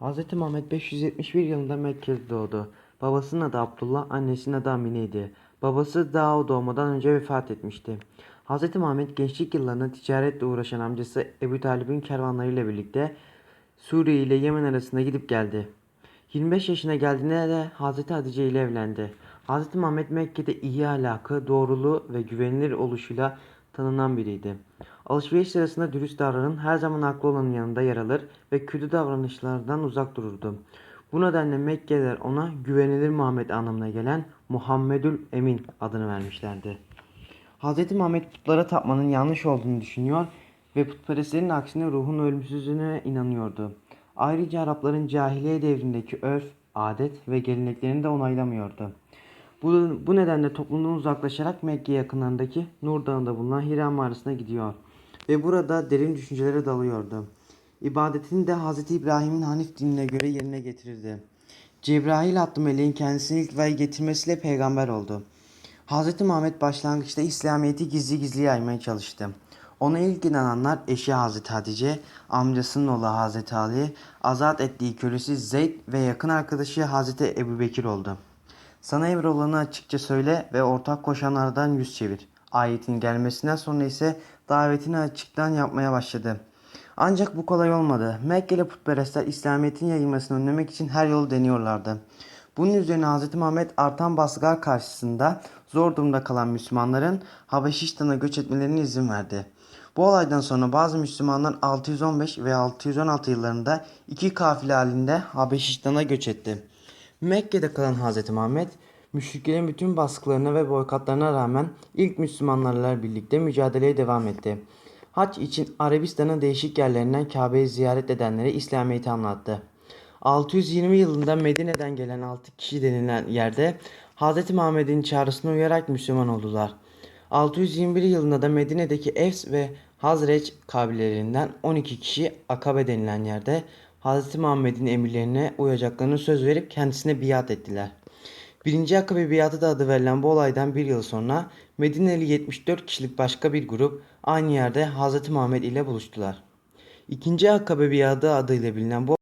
Hz. Muhammed 571 yılında Mekke'de doğdu. Babasının adı Abdullah, annesinin adı Amine'ydi. Babası daha o doğmadan önce vefat etmişti. Hz. Muhammed gençlik yıllarında ticaretle uğraşan amcası Ebu Talib'in kervanlarıyla birlikte Suriye ile Yemen arasında gidip geldi. 25 yaşına geldiğinde de Hz. Hatice ile evlendi. Hz. Muhammed Mekke'de iyi ahlakı, doğruluğu ve güvenilir oluşuyla tanınan biriydi. Alışveriş sırasında dürüst davranın, her zaman haklı olanın yanında yer alır ve kötü davranışlardan uzak dururdu. Bu nedenle Mekkeliler ona güvenilir Muhammed anlamına gelen Muhammedül Emin adını vermişlerdi. Hz. Muhammed putlara tapmanın yanlış olduğunu düşünüyor ve putperestlerin aksine ruhun ölümsüzlüğüne inanıyordu. Ayrıca Arapların cahiliye devrindeki örf, adet ve geleneklerini de onaylamıyordu. Bu, bu nedenle toplumdan uzaklaşarak Mekke yakınlarındaki Nur Dağı'nda bulunan Hira mağarasına gidiyor ve burada derin düşüncelere dalıyordu. İbadetini de Hz. İbrahim'in Hanif dinine göre yerine getirirdi. Cebrail adlı meleğin kendisine ilk vahiy getirmesiyle peygamber oldu. Hz. Muhammed başlangıçta İslamiyet'i gizli gizli yaymaya çalıştı. Ona ilk inananlar eşi Hz. Hatice, amcasının oğlu Hz. Ali, azat ettiği kölesi Zeyd ve yakın arkadaşı Hz. Ebu Bekir oldu. Sana emrolanı açıkça söyle ve ortak koşanlardan yüz çevir. Ayetin gelmesinden sonra ise davetini açıktan yapmaya başladı. Ancak bu kolay olmadı. Mekkeli putperestler İslamiyet'in yayılmasını önlemek için her yolu deniyorlardı. Bunun üzerine Hz. Muhammed artan baskılar karşısında zor durumda kalan Müslümanların Habeşistan'a göç etmelerine izin verdi. Bu olaydan sonra bazı Müslümanlar 615 ve 616 yıllarında iki kafile halinde Habeşistan'a göç etti. Mekke'de kalan Hz. Muhammed, müşriklerin bütün baskılarına ve boykotlarına rağmen ilk Müslümanlarla birlikte mücadeleye devam etti. Hac için Arabistan'ın değişik yerlerinden Kabe'yi ziyaret edenlere İslamiyet'i anlattı. 620 yılında Medine'den gelen 6 kişi denilen yerde Hz. Muhammed'in çağrısına uyarak Müslüman oldular. 621 yılında da Medine'deki Evs ve Hazreç kabilelerinden 12 kişi Akabe denilen yerde Hz. Muhammed'in emirlerine uyacaklarını söz verip kendisine biat ettiler. Birinci Akabe biatı da adı verilen bu olaydan bir yıl sonra Medineli 74 kişilik başka bir grup aynı yerde Hz. Muhammed ile buluştular. İkinci Akabe biatı adıyla bilinen bu